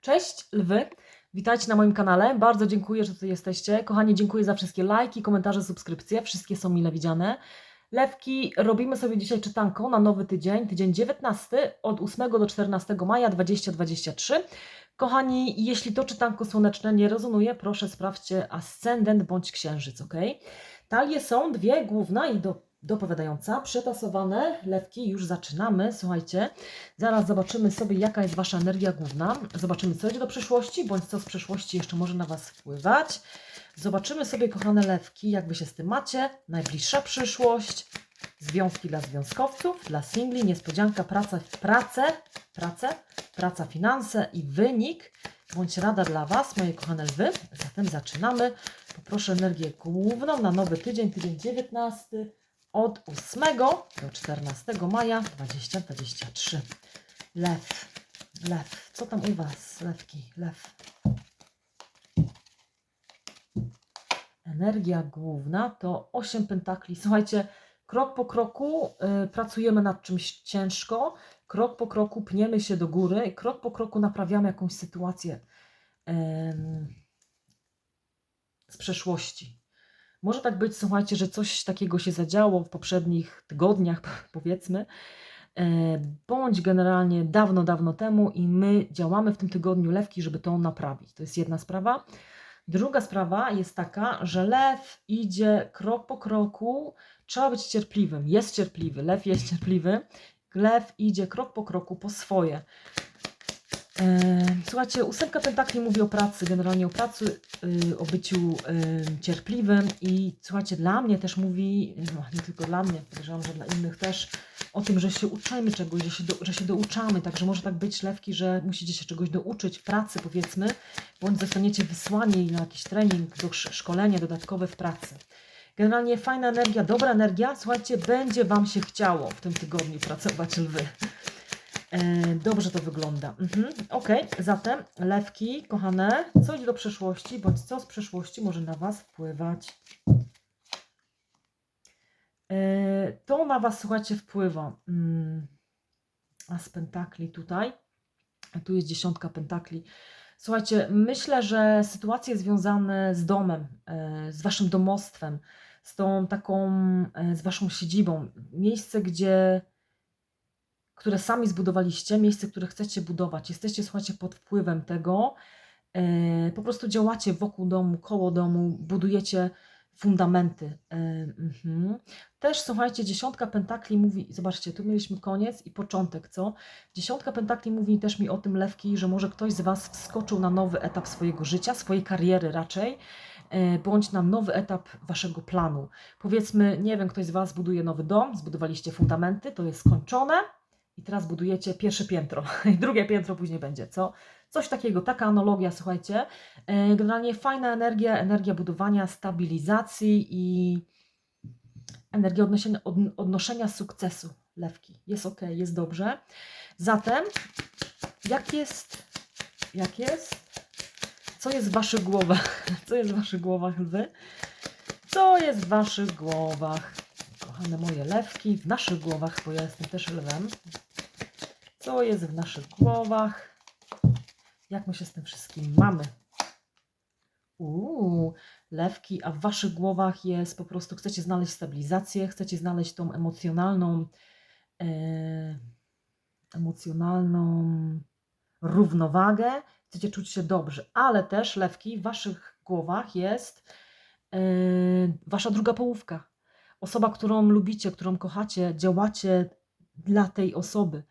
Cześć lwy, witajcie na moim kanale. Bardzo dziękuję, że tu jesteście. Kochani, dziękuję za wszystkie lajki, komentarze, subskrypcje. Wszystkie są mile widziane. Lewki, robimy sobie dzisiaj czytanko na nowy tydzień, tydzień 19 od 8 do 14 maja 2023. Kochani, jeśli to czytanko słoneczne nie rezonuje, proszę sprawdźcie ascendent bądź księżyc, ok? Talie są dwie, główna i do, dopowiadająca, przetasowane. Lewki, już zaczynamy, słuchajcie. Zaraz zobaczymy sobie, jaka jest Wasza energia główna. Zobaczymy, co idzie do przyszłości, bądź co z przeszłości jeszcze może na Was wpływać. Zobaczymy sobie, kochane lewki, jak Wy się z tym macie. Najbliższa przyszłość, związki dla związkowców, dla singli, niespodzianka, praca pracę, pracę, praca, finanse i wynik, bądź rada dla Was, moje kochane lwy. Zatem zaczynamy. Poproszę energię główną na nowy tydzień, tydzień 19 od 8 do 14 maja 2023. Lew, lew. Co tam u Was, lewki, lew? Energia główna to 8 pentakli. Słuchajcie, krok po kroku y, pracujemy nad czymś ciężko, krok po kroku pniemy się do góry i krok po kroku naprawiamy jakąś sytuację em, z przeszłości. Może tak być, słuchajcie, że coś takiego się zadziało w poprzednich tygodniach, powiedzmy, e, bądź generalnie dawno, dawno temu i my działamy w tym tygodniu lewki, żeby to naprawić. To jest jedna sprawa. Druga sprawa jest taka, że lew idzie krok po kroku, trzeba być cierpliwym. Jest cierpliwy, lew jest cierpliwy. Lew idzie krok po kroku po swoje. E, Słuchajcie, ósemka pentakli mówi o pracy, generalnie o pracy, y, o byciu y, cierpliwym i słuchajcie, dla mnie też mówi, no nie tylko dla mnie, podejrzewam, że dla innych też, o tym, że się uczymy czegoś, że się, do, że się douczamy, także może tak być lewki, że musicie się czegoś douczyć w pracy powiedzmy, bądź zostaniecie wysłani na jakiś trening, do sz- szkolenie dodatkowe w pracy. Generalnie fajna energia, dobra energia, słuchajcie, będzie Wam się chciało w tym tygodniu pracować lwy. E, Dobrze to wygląda. Mhm. Ok, zatem lewki, kochane, co idzie do przeszłości, bądź co z przeszłości może na Was wpływać? E, To na Was, słuchajcie, wpływa. Mm, A z pentakli tutaj, tu jest dziesiątka pentakli. Słuchajcie, myślę, że sytuacje związane z domem, e, z Waszym domostwem, z tą taką, z Waszą siedzibą, miejsce, gdzie które sami zbudowaliście, miejsce, które chcecie budować, jesteście, słuchajcie, pod wpływem tego, e, po prostu działacie wokół domu, koło domu, budujecie fundamenty. E, mhm. Też, słuchajcie, dziesiątka pentakli mówi, zobaczcie, tu mieliśmy koniec i początek, co? Dziesiątka pentakli mówi też mi o tym, Lewki, że może ktoś z Was wskoczył na nowy etap swojego życia, swojej kariery raczej, e, bądź na nowy etap Waszego planu. Powiedzmy, nie wiem, ktoś z Was buduje nowy dom, zbudowaliście fundamenty, to jest skończone, i teraz budujecie pierwsze piętro i drugie piętro później będzie, co? Coś takiego, taka analogia, słuchajcie. E, Generalnie fajna energia, energia budowania, stabilizacji i energia odnoszenia, od, odnoszenia sukcesu lewki. Jest ok, jest dobrze. Zatem, jak jest, jak jest, co jest w Waszych głowach? Co jest w Waszych głowach, lwy? Co jest w Waszych głowach? Kochane moje lewki, w naszych głowach, bo ja jestem też lwem. Co jest w naszych głowach? Jak my się z tym wszystkim mamy? Uuu, lewki, a w waszych głowach jest po prostu, chcecie znaleźć stabilizację, chcecie znaleźć tą emocjonalną, e, emocjonalną równowagę, chcecie czuć się dobrze, ale też lewki, w waszych głowach jest e, wasza druga połówka. Osoba, którą lubicie, którą kochacie, działacie dla tej osoby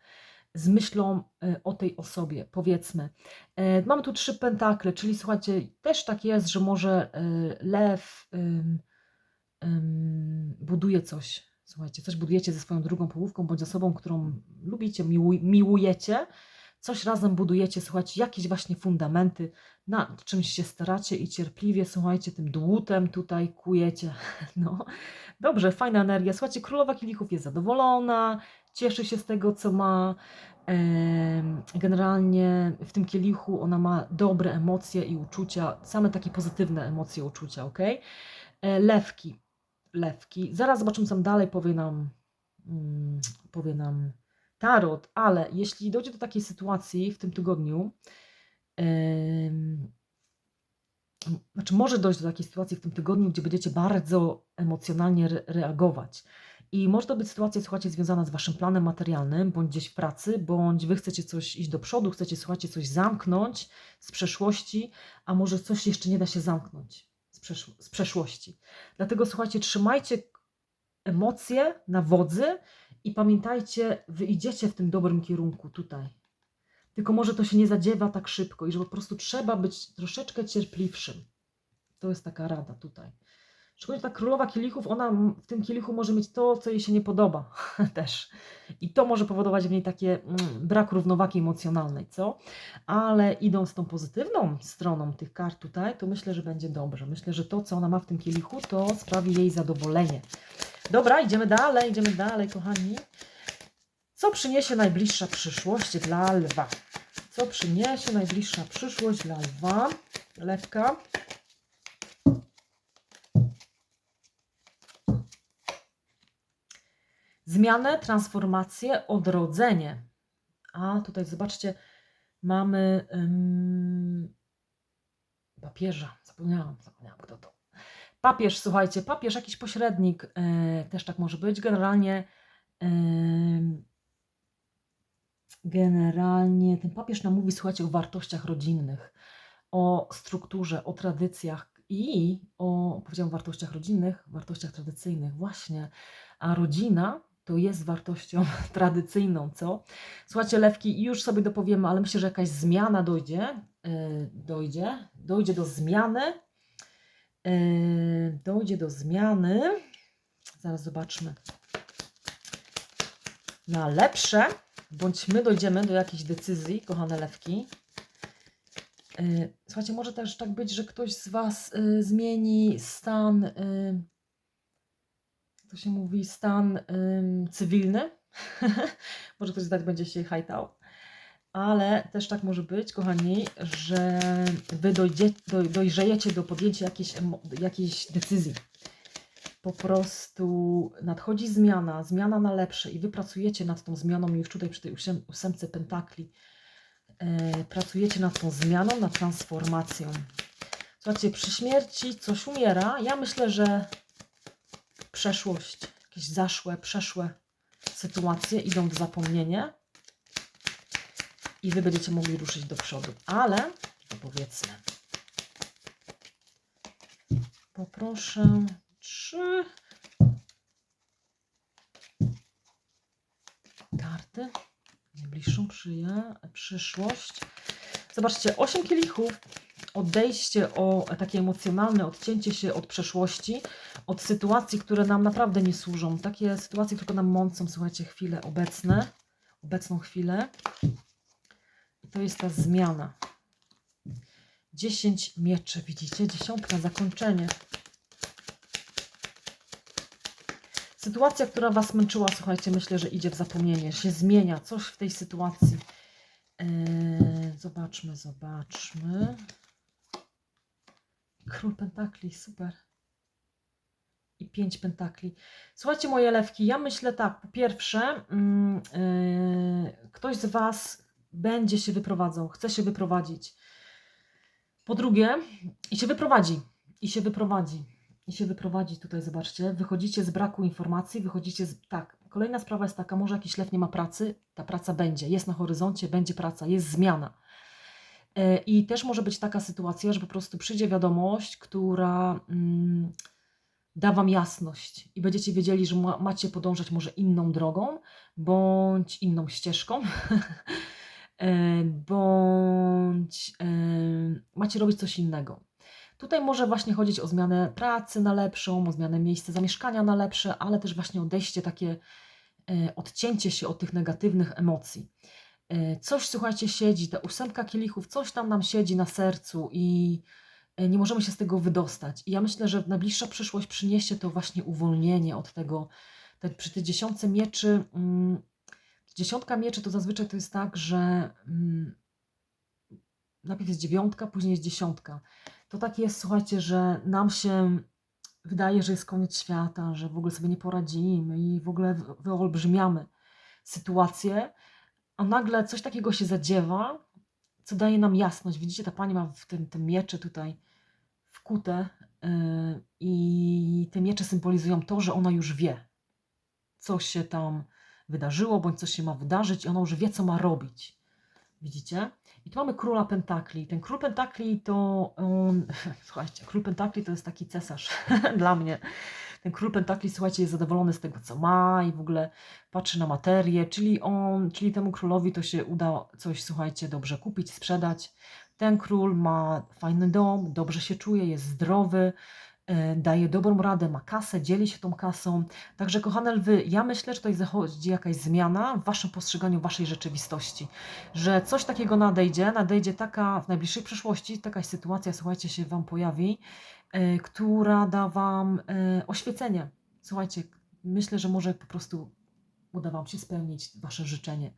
z myślą e, o tej osobie, powiedzmy. E, Mamy tu trzy pentakle, czyli słuchajcie, też tak jest, że może e, lew ym, ym, buduje coś. Słuchajcie, coś budujecie ze swoją drugą połówką bądź osobą, którą lubicie, miłuj, miłujecie. Coś razem budujecie, słuchajcie, jakieś właśnie fundamenty, nad czymś się staracie i cierpliwie, słuchajcie, tym dłutem tutaj kujecie. No, dobrze, fajna energia. Słuchajcie, królowa kielichów jest zadowolona, cieszy się z tego, co ma. Generalnie w tym kielichu ona ma dobre emocje i uczucia, same takie pozytywne emocje, uczucia, ok? Lewki, lewki. Zaraz zobaczymy, co dalej powie nam, mm, powie nam tarot, ale jeśli dojdzie do takiej sytuacji w tym tygodniu, Ym, znaczy może dojść do takiej sytuacji w tym tygodniu, gdzie będziecie bardzo emocjonalnie re reagować. I może to być sytuacja, słuchajcie, związana z waszym planem materialnym, bądź gdzieś w pracy, bądź wy chcecie coś iść do przodu, chcecie, słuchajcie, coś zamknąć z przeszłości, a może coś jeszcze nie da się zamknąć z, przesz z przeszłości. Dlatego, słuchajcie, trzymajcie emocje na wodzy i pamiętajcie, wy idziecie w tym dobrym kierunku tutaj. Tylko może to się nie zadziewa tak szybko i że po prostu trzeba być troszeczkę cierpliwszym. To jest taka rada tutaj. Szczególnie ta królowa kielichów, ona w tym kielichu może mieć to, co jej się nie podoba też. I to może powodować w niej takie mm, brak równowagi emocjonalnej, co? Ale idąc tą pozytywną stroną tych kart tutaj, to myślę, że będzie dobrze. Myślę, że to, co ona ma w tym kielichu, to sprawi jej zadowolenie. Dobra, idziemy dalej, idziemy dalej, kochani. Co przyniesie najbliższa przyszłość dla lwa? Co przyniesie najbliższa przyszłość dla lwa? Lewka. Zmianę, transformację, odrodzenie. A tutaj zobaczcie, mamy ym, papieża. Zapomniałam, zapomniałam kto to. Papież, słuchajcie, papież, jakiś pośrednik, yy, też tak może być. Generalnie, yy, generalnie ten papież nam mówi, słuchajcie, o wartościach rodzinnych, o strukturze, o tradycjach i o, powiedziałam, wartościach rodzinnych, wartościach tradycyjnych, właśnie. A rodzina to jest wartością tradycyjną, co? Słuchajcie, lewki, już sobie dopowiemy, ale myślę, że jakaś zmiana dojdzie, yy, dojdzie, dojdzie do zmiany, dojdzie do zmiany, zaraz zobaczmy, na lepsze, bądź my dojdziemy do jakiejś decyzji, kochane lewki. Yy, słuchajcie, może też tak być, że ktoś z Was yy, zmieni stan yy, to się mówi, stan cywilny. może ktoś zdać będzie się hajtał. Ale też tak może być, kochani, że wy dojdzie, doj, dojrzejecie do podjęcia jakiejś, jakiejś decyzji. Po prostu nadchodzi zmiana, zmiana na lepsze i wy pracujecie nad tą zmianą już tutaj przy tej ósemce pentakli. Yy, pracujecie nad tą zmianą, nad transformacją. Słuchajcie, przy śmierci coś umiera. Ja myślę, że przeszłość, jakieś zaszłe, przeszłe sytuacje idą w zapomnienie i Wy będziecie mogli ruszyć do przodu. Ale, powiedzmy, poproszę trzy karty. Najbliższą przyję, przyszłość. Zobaczcie, osiem kielichów odejście o takie emocjonalne, odcięcie się od przeszłości, od sytuacji, które nam naprawdę nie służą. Takie sytuacje tylko nam mącą, słuchajcie, chwile obecne, obecną chwilę. To jest ta zmiana. 10 mieczy, widzicie? Dziesiątka, zakończenie. Sytuacja, która Was męczyła, słuchajcie, myślę, że idzie w zapomnienie, się zmienia, coś w tej sytuacji. Yy, zobaczmy, zobaczmy. Król pentakli, super. I pięć pentakli. Słuchajcie, moje lewki, ja myślę tak. Po pierwsze, yy, ktoś z Was będzie się wyprowadzał, chce się wyprowadzić. Po drugie, i się wyprowadzi. I się wyprowadzi. I się wyprowadzi tutaj, zobaczcie. Wychodzicie z braku informacji, wychodzicie z. Tak, kolejna sprawa jest taka, może jakiś lew nie ma pracy, ta praca będzie, jest na horyzoncie, będzie praca, jest zmiana. E, I też może być taka sytuacja, że po prostu przyjdzie wiadomość, która mm, da Wam jasność i będziecie wiedzieli, że ma, macie podążać może inną drogą bądź inną ścieżką. E, bądź e, macie robić coś innego. Tutaj może właśnie chodzić o zmianę pracy na lepszą, o zmianę miejsca zamieszkania na lepsze, ale też właśnie odejście takie, odcięcie się od tych negatywnych emocji. E, coś, słuchajcie, siedzi, ta ósemka kielichów, coś tam nam siedzi na sercu i e, nie możemy się z tego wydostać. I ja myślę, że najbliższa przyszłość przyniesie to właśnie uwolnienie od tego. Tak przy tej dziesiątce mieczy, mm, dziesiątka mieczy to zazwyczaj to jest tak, że mm, najpierw jest dziewiątka, później jest dziesiątka. To tak jest, słuchajcie, że nam się wydaje, że jest koniec świata, że w ogóle sobie nie poradzimy i w ogóle wyolbrzymiamy sytuację, a nagle coś takiego się zadziewa, co daje nam jasność. Widzicie, ta pani ma w tym, tym miecze tutaj wkute yy, i te miecze symbolizują to, że ona już wie, co się tam wydarzyło, bądź co się ma wydarzyć i ona już wie, co ma robić. Widzicie? I tu mamy króla pentakli. Ten król pentakli to on, słuchajcie, król pentakli to jest taki cesarz dla mnie. Ten król pentakli, słuchajcie, jest zadowolony z tego, co ma i w ogóle patrzy na materię, czyli on, czyli temu królowi to się uda coś, słuchajcie, dobrze kupić, sprzedać. Ten król ma fajny dom, dobrze się czuje, jest zdrowy, daje dobrą radę, ma kasę, dzieli się tą kasą. Także, kochane lwy, ja myślę, że tutaj zachodzi jakaś zmiana w waszym postrzeganiu waszej rzeczywistości. Że coś takiego nadejdzie, nadejdzie taka w najbliższej przyszłości, taka sytuacja, słuchajcie, się wam pojawi, e, która da wam e, oświecenie. Słuchajcie, myślę, że może po prostu uda wam się spełnić wasze życzenie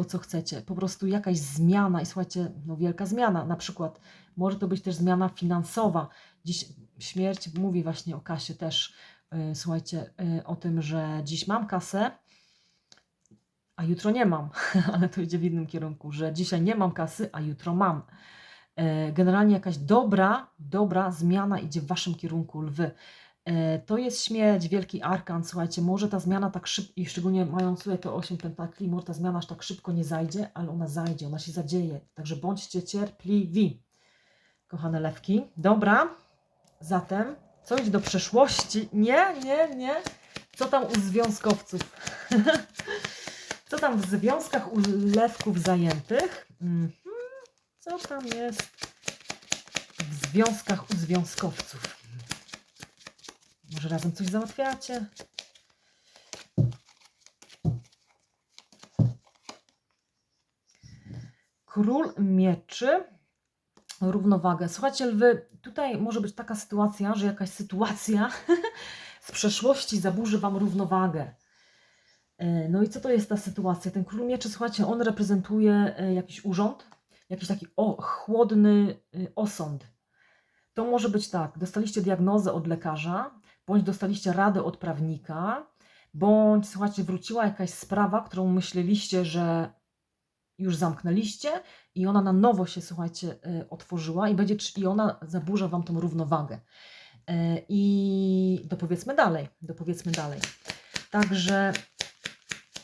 to, co chcecie. Po prostu jakaś zmiana i słuchajcie, no wielka zmiana. Na przykład może to być też zmiana finansowa. Dziś śmierć mówi właśnie o kasie też. Yy, słuchajcie, yy, o tym, że dziś mam kasę, a jutro nie mam, ale to idzie w innym kierunku, że dzisiaj nie mam kasy, a jutro mam. Yy, generalnie jakaś dobra, dobra zmiana idzie w waszym kierunku, lwy. E, to jest śmierć, wielki arkan, słuchajcie, może ta zmiana tak szybko, i szczególnie mając tutaj to 8 pentakli, może ta zmiana aż tak szybko nie zajdzie, ale ona zajdzie, ona się zadzieje. Także bądźcie cierpliwi, kochane lewki. Dobra, zatem coś do przeszłości. Nie, nie, nie. Co tam u związkowców? Co tam w związkach u lewków zajętych? Mhm. Co tam jest w związkach u związkowców? Może razem coś załatwiacie? Król mieczy, równowagę. Słuchajcie, lwy, tutaj może być taka sytuacja, że jakaś sytuacja z przeszłości zaburzy Wam równowagę. E, no i co to jest ta sytuacja? Ten król mieczy, słuchajcie, on reprezentuje e, jakiś urząd, jakiś taki o, chłodny y, osąd. To może być tak, dostaliście diagnozę od lekarza, bądź dostaliście radę od prawnika, bądź słuchajcie, wróciła jakaś sprawa, którą myśleliście, że już zamknęliście i ona na nowo się, słuchajcie, y, otworzyła i będzie, i ona zaburza Wam tą równowagę. Y, I dopowiedzmy dalej, dopowiedzmy dalej. Także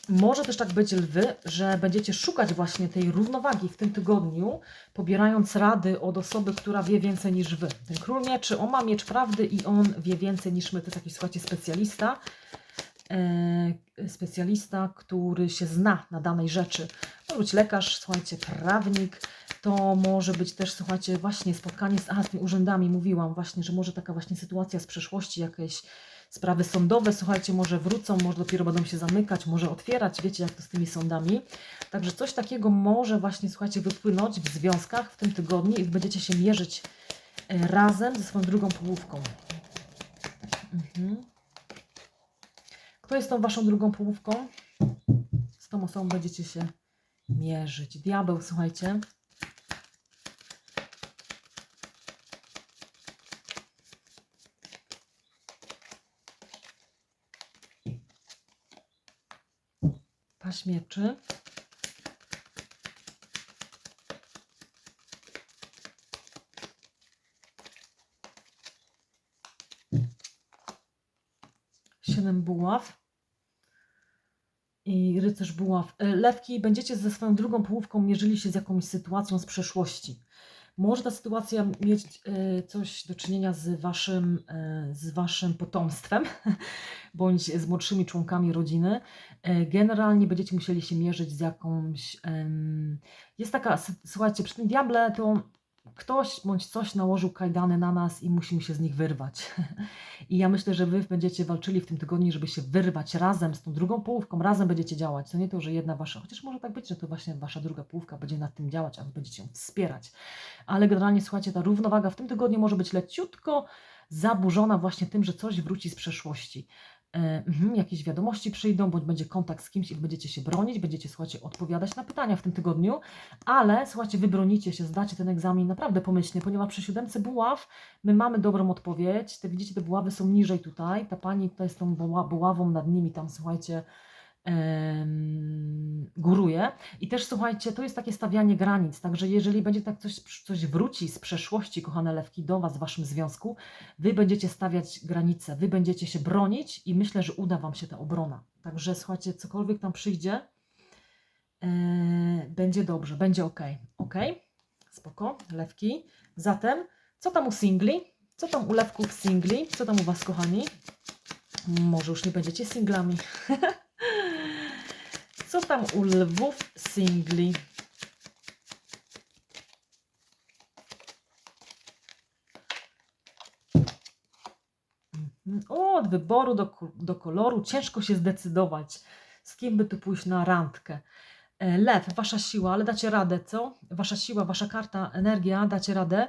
może też tak być, lwy, że będziecie szukać właśnie tej równowagi w tym tygodniu, pobierając rady od osoby, która wie więcej niż wy. Ten król mieczy, on ma miecz prawdy i on wie więcej niż my. To jest jakiś, słuchajcie, specjalista, e, specjalista, który się zna na danej rzeczy. Może być lekarz, słuchajcie, prawnik, to może być też, słuchajcie, właśnie spotkanie z, aha, z tymi urzędami. Mówiłam właśnie, że może taka właśnie sytuacja z przeszłości, jakieś sprawy sądowe, słuchajcie, może wrócą, może dopiero będą się zamykać, może otwierać, wiecie jak to z tymi sądami. Także coś takiego może właśnie, słuchajcie, wypłynąć w związkach w tym tygodniu i będziecie się mierzyć e, razem ze swoją drugą połówką. Mhm. Kto jest tą waszą drugą połówką? Z tą osobą będziecie się mierzyć. Diabeł, słuchajcie. Paź mieczy. Siedem buław i rycerz buław. E, lewki, będziecie ze swoją drugą połówką mierzyli się z jakąś sytuacją z przeszłości. Może ta sytuacja mieć e, coś do czynienia z waszym, e, z waszym potomstwem, bądź z młodszymi członkami rodziny. E, generalnie będziecie musieli się mierzyć z jakąś. Jest taka, słuchajcie, przy tym diable to ktoś bądź coś nałożył kajdany na nas i musimy się z nich wyrwać. I ja myślę, że wy będziecie walczyli w tym tygodniu, żeby się wyrwać razem z tą drugą połówką, razem będziecie działać. To nie to, że jedna wasza, chociaż może tak być, że to właśnie wasza druga połówka będzie nad tym działać, a wy będziecie ją wspierać. Ale generalnie słuchajcie, ta równowaga w tym tygodniu może być leciutko zaburzona właśnie tym, że coś wróci z przeszłości. E, mhm, jakieś wiadomości przyjdą, bądź będzie kontakt z kimś i będziecie się bronić, będziecie, słuchajcie, odpowiadać na pytania w tym tygodniu, ale słuchajcie, wybronicie się, zdacie ten egzamin naprawdę pomyślnie, ponieważ przy siódemce buław my mamy dobrą odpowiedź. Te widzicie, te buławy są niżej tutaj. Ta pani tutaj z tą buławą nad nimi, tam słuchajcie, góruje. I też słuchajcie, to jest takie stawianie granic, także jeżeli będzie tak coś, coś wróci z przeszłości, kochane lewki, do Was w Waszym związku, Wy będziecie stawiać granice, Wy będziecie się bronić i myślę, że uda Wam się ta obrona. Także słuchajcie, cokolwiek tam przyjdzie, e, będzie dobrze, będzie ok. Ok? Spoko, lewki. Zatem, co tam u singli? Co tam u lewków singli? Co tam u Was, kochani? Może już nie będziecie singlami. Co tam u lwów singli? Mhm. O, od wyboru do, do koloru ciężko się zdecydować, z kim by tu pójść na randkę. E, Lew, wasza siła, ale dacie radę, co? Wasza siła, wasza karta, energia, dacie radę.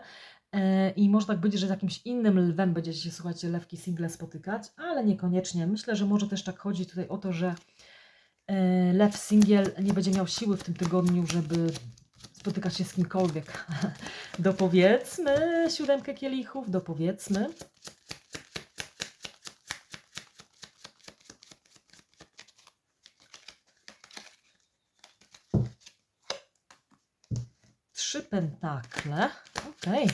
E, I może tak być, że z jakimś innym lwem będziecie się, słuchajcie, lewki single spotykać, ale niekoniecznie. Myślę, że może też tak chodzi tutaj o to, że lew singiel nie będzie miał siły w tym tygodniu, żeby spotykać się z kimkolwiek. Dopowiedzmy siódemkę kielichów, dopowiedzmy. Trzy pentakle. Okej.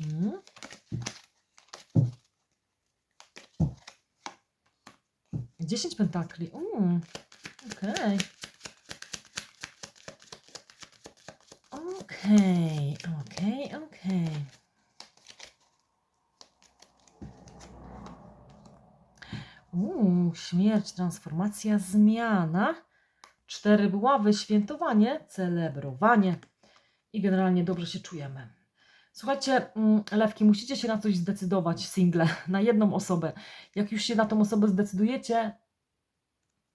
Mhm. Dziesięć pentakli. Mm. Okej. Okej, okej, okej. Uuu, śmierć, transformacja, zmiana. Cztery buławy, świętowanie, celebrowanie. I generalnie dobrze się czujemy. Słuchajcie, mm, lewki, musicie się na coś zdecydować, single, na jedną osobę. Jak już się na tą osobę zdecydujecie,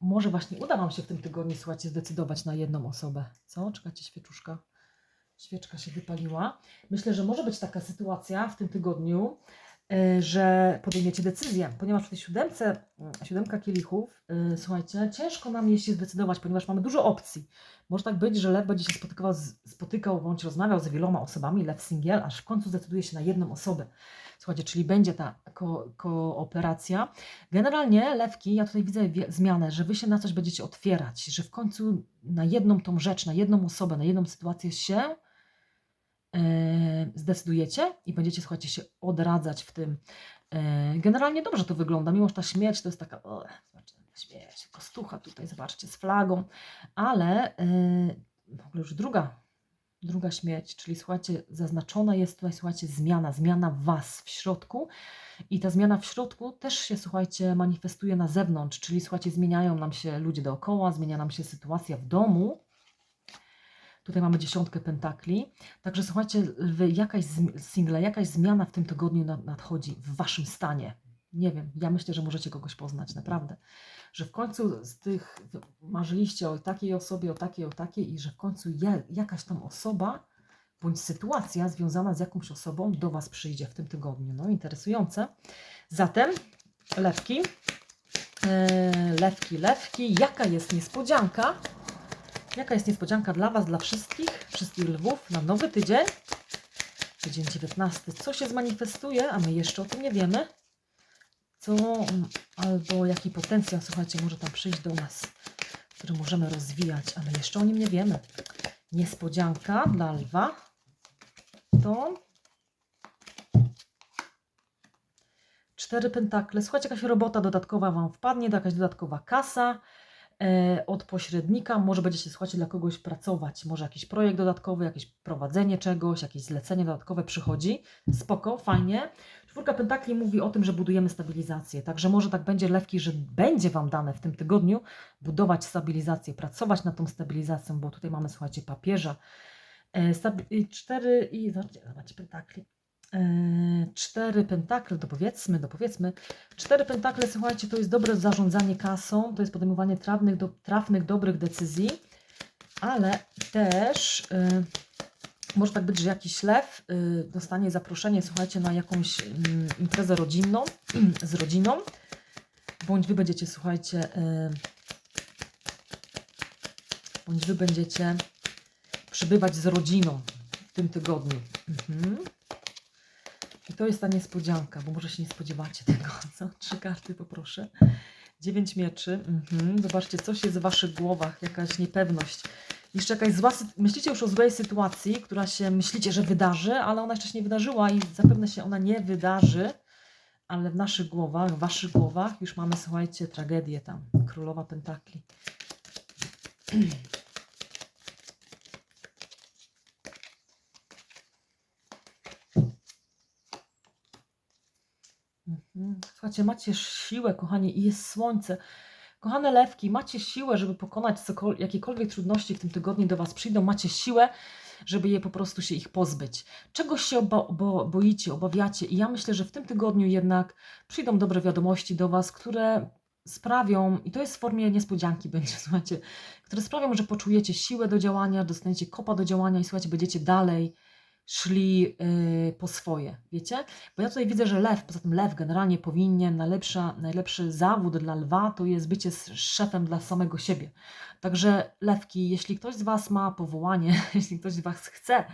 może właśnie uda Wam się w tym tygodniu, słuchajcie, zdecydować na jedną osobę. Co? Czekajcie, świeczuszka. Świeczka się wypaliła. Myślę, że może być taka sytuacja w tym tygodniu, że podejmiecie decyzję, ponieważ w tej siódemce, y, siódemka kielichów, y, słuchajcie, ciężko nam jest się zdecydować, ponieważ mamy dużo opcji. Może tak być, że lew będzie się spotykał, spotykał bądź rozmawiał z wieloma osobami, lew singiel, aż w końcu zdecyduje się na jedną osobę. Słuchajcie, czyli będzie ta ko kooperacja. Generalnie lewki, ja tutaj widzę zmianę, że wy się na coś będziecie otwierać, że w końcu na jedną tą rzecz, na jedną osobę, na jedną sytuację się zdecydujecie i będziecie, słuchajcie, się odradzać w tym. E, generalnie dobrze to wygląda, mimo że ta śmierć to jest taka, o, zobaczcie, śmierć, kostucha tutaj, zobaczcie, z flagą, ale e, w ogóle już druga, druga śmierć, czyli słuchajcie, zaznaczona jest tutaj, słuchajcie, zmiana, zmiana Was w środku. I ta zmiana w środku też się, słuchajcie, manifestuje na zewnątrz, czyli słuchajcie, zmieniają nam się ludzie dookoła, zmienia nam się sytuacja w domu, Tutaj mamy dziesiątkę pentakli. Także słuchajcie, lwy, jakaś single, jakaś zmiana w tym tygodniu nad, nadchodzi w waszym stanie. Nie wiem, ja myślę, że możecie kogoś poznać, naprawdę. Że w końcu z tych marzyliście o takiej osobie, o takiej, o takiej i że w końcu jakaś tam osoba bądź sytuacja związana z jakąś osobą do was przyjdzie w tym tygodniu. No, interesujące. Zatem, lewki, e, lewki, lewki, jaka jest niespodzianka? Jaka jest niespodzianka dla Was, dla wszystkich, wszystkich lwów na nowy tydzień? Tydzień 19. Co się zmanifestuje, a my jeszcze o tym nie wiemy. Co mm, albo jaki potencjał, słuchajcie, może tam przyjść do nas, który możemy rozwijać, a my jeszcze o nim nie wiemy. Niespodzianka dla lwa to cztery pentakle. Słuchajcie, jakaś robota dodatkowa Wam wpadnie, jakaś dodatkowa kasa od pośrednika. Może będziecie, słuchajcie, dla kogoś pracować. Może jakiś projekt dodatkowy, jakieś prowadzenie czegoś, jakieś zlecenie dodatkowe przychodzi. Spoko, fajnie. Czwórka pentakli mówi o tym, że budujemy stabilizację. Także może tak będzie, lewki, że będzie Wam dane w tym tygodniu budować stabilizację, pracować nad tą stabilizacją, bo tutaj mamy, słuchajcie, papieża. E, stabi- cztery i zobaczcie pentakli. E, cztery pentakle, dopowiedzmy, dopowiedzmy. Cztery pentakle, słuchajcie, to jest dobre zarządzanie kasą, to jest podejmowanie trafnych, do, trafnych dobrych decyzji, ale też y, może tak być, że jakiś lew y, dostanie zaproszenie, słuchajcie, na jakąś mm, imprezę rodzinną, z rodziną, bądź wy będziecie, słuchajcie, bądź wy będziecie przybywać z rodziną w tym tygodniu. Mhm. I to jest ta niespodzianka, bo może się nie spodziewacie tego. Co? Trzy karty poproszę. Dziewięć mieczy. Mhm. Zobaczcie, coś jest w waszych głowach, jakaś niepewność. Jeszcze jakaś zła, myślicie już o złej sytuacji, która się myślicie, że wydarzy, ale ona jeszcze się nie wydarzyła i zapewne się ona nie wydarzy. Ale w naszych głowach, w waszych głowach już mamy, słuchajcie, tragedię tam. Królowa Pentakli. Słuchajcie, macie siłę, kochani, i jest słońce. Kochane lewki, macie siłę, żeby pokonać cokol- jakiekolwiek trudności w tym tygodniu do Was przyjdą. Macie siłę, żeby je po prostu się ich pozbyć. Czegoś się oba- bo- boicie, obawiacie, i ja myślę, że w tym tygodniu jednak przyjdą dobre wiadomości do Was, które sprawią, i to jest w formie niespodzianki będzie, słuchajcie, które sprawią, że poczujecie siłę do działania, dostaniecie kopa do działania i słuchajcie, będziecie dalej szli yy, po swoje, wiecie? Bo ja tutaj widzę, że lew, poza tym lew generalnie powinien, najlepsza, najlepszy zawód dla lwa to jest bycie szefem dla samego siebie. Także lewki, jeśli ktoś z Was ma powołanie, jeśli ktoś z Was chce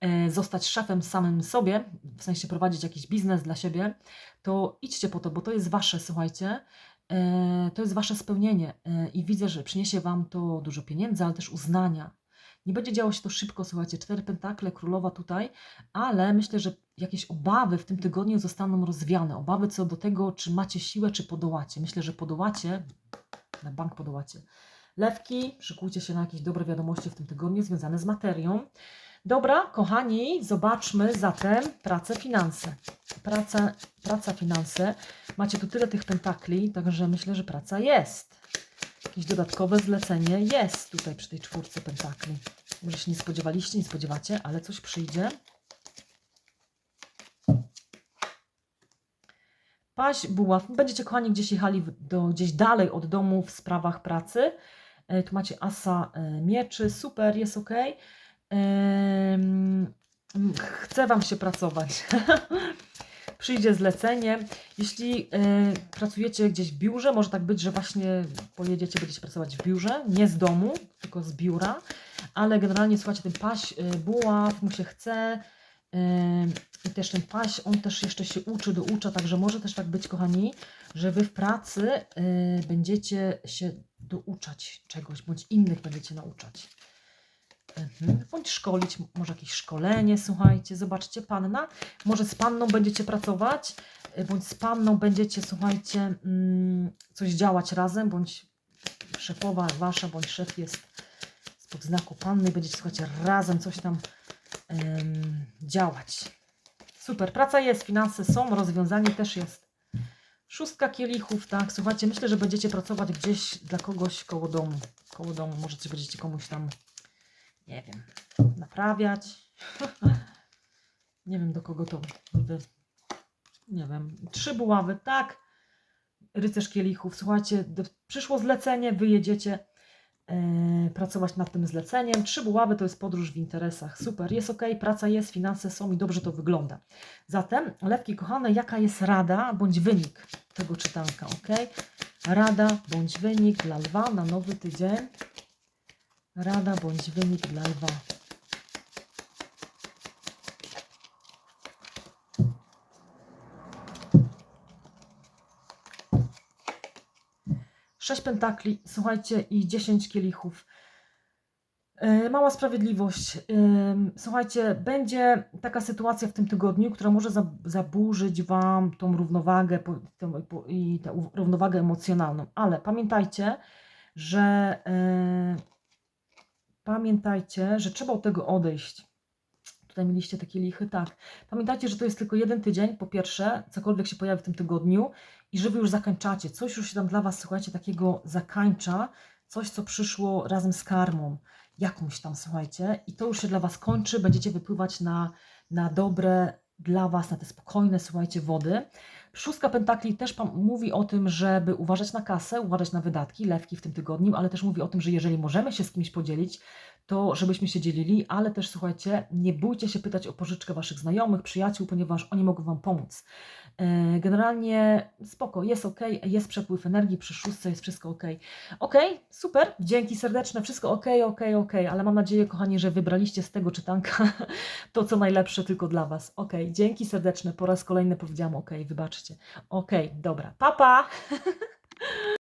e, zostać szefem samym sobie, w sensie prowadzić jakiś biznes dla siebie, to idźcie po to, bo to jest Wasze, słuchajcie, e, to jest Wasze spełnienie i widzę, że przyniesie Wam to dużo pieniędzy, ale też uznania. Nie będzie działo się to szybko, słuchajcie, cztery pentakle, królowa tutaj, ale myślę, że jakieś obawy w tym tygodniu zostaną rozwiane. Obawy co do tego, czy macie siłę, czy podołacie. Myślę, że podołacie, na bank podołacie. Lewki, szykujcie się na jakieś dobre wiadomości w tym tygodniu związane z materią. Dobra, kochani, zobaczmy zatem pracę, finanse. Praca, praca, finanse. Macie tu tyle tych pentakli, także myślę, że praca jest. Jakieś dodatkowe zlecenie jest tutaj przy tej czwórce pentakli. Może się nie spodziewaliście, nie spodziewacie, ale coś przyjdzie. Paź, buław. Będziecie, kochani, gdzieś jechali do, gdzieś dalej od domu w sprawach pracy. E, tu macie asa e, mieczy, super, jest ok. Chce Wam się pracować. Przyjdzie zlecenie. Jeśli e, pracujecie gdzieś w biurze, może tak być, że właśnie pojedziecie, będziecie pracować w biurze, nie z domu, tylko z biura, ale generalnie słuchajcie, ten paś, e, buław mu się chce, Ym, I też ten paś, on też jeszcze się uczy, doucza, także może też tak być, kochani, że Wy w pracy y, będziecie się douczać czegoś, bądź innych będziecie nauczać. Mhm. Bądź szkolić, może jakieś szkolenie, słuchajcie, zobaczcie, panna, może z panną będziecie pracować, y, bądź z panną będziecie, słuchajcie, mm, coś działać razem, bądź szefowa wasza, bądź szef jest spod znaku panny, będziecie, słuchajcie, razem coś tam em, działać. Super, praca jest, finanse są, rozwiązanie też jest. Szóstka kielichów, tak, słuchajcie, myślę, że będziecie pracować gdzieś dla kogoś koło domu. Koło domu, może coś będziecie komuś tam, nie wiem, naprawiać. nie wiem, do kogo to. Nie wiem, trzy buławy, tak. Rycerz kielichów, słuchajcie, do, przyszło zlecenie, wy jedziecie e, pracować nad tym zleceniem. Trzy buławy to jest podróż w interesach. Super, jest ok, praca jest, finanse są i dobrze to wygląda. Zatem, lewki kochane, jaka jest rada bądź wynik tego czytanka, ok? Rada bądź wynik dla lwa na nowy tydzień. Rada bądź wynik dla lwa. Sześć pentakli, słuchajcie, i dziesięć kielichów. E, Mała sprawiedliwość. Ym, Słuchajcie, będzie taka sytuacja w tym tygodniu, która może za- zaburzyć Wam tą równowagę i tę równowagę emocjonalną, ale pamiętajcie, że e, pamiętajcie, że trzeba od tego odejść. Tutaj mieliście takie lichy, tak. Pamiętajcie, że to jest tylko jeden tydzień, po pierwsze, cokolwiek się pojawi w tym tygodniu i że Wy już zakończacie. Coś już się tam dla Was, słuchajcie, takiego zakańcza, coś, co przyszło razem z karmą jakąś tam, słuchajcie, i to już się dla Was kończy, będziecie wypływać na, na dobre dla Was, na te spokojne, słuchajcie, wody. Szóstka pentakli też mówi o tym, żeby uważać na kasę, uważać na wydatki, lewki w tym tygodniu, ale też mówi o tym, że jeżeli możemy się z kimś podzielić, to żebyśmy się dzielili, ale też słuchajcie, nie bójcie się pytać o pożyczkę Waszych znajomych, przyjaciół, ponieważ oni mogą Wam pomóc. E, Generalnie spoko, jest ok, jest przepływ energii, przy szóstce jest wszystko ok. Ok, super, dzięki serdeczne, wszystko ok, ok, ok, ale mam nadzieję, kochani, że wybraliście z tego czytanka to, co najlepsze tylko dla Was. Ok, dzięki serdeczne, po raz kolejny powiedziałam ok, wybaczcie. Ok, dobra, papa! Pa.